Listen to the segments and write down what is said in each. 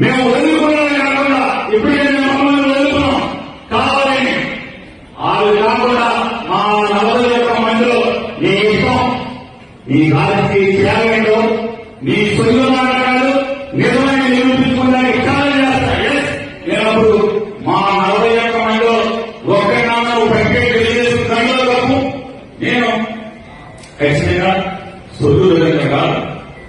మేము వదులుకున్నది ఇప్పుడు ఇప్పుడే మమ్మల్ని వదులుకున్నాం. కావాలని అది కాకుండా మా నవల యొక్క మందిలో నీ ఇష్టం నీ కాలకి త్యాగంలో నీ సొంత నాటకాలు నిజమైన నిరూపించుకోవడానికి ఇష్టాలు చేస్తాయి. నేను అప్పుడు మా నలభై యొక్క మందిలో ఒక్కనాన్న ప్రత్యేక తెలియజేసిన తప్పు నేను ఖచ్చితంగా సొల్లు రవీంద్ర కాదు.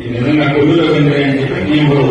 ఇది నిజంగా కొల్లు రవీంద్ర అని చెప్పి నేను కూడా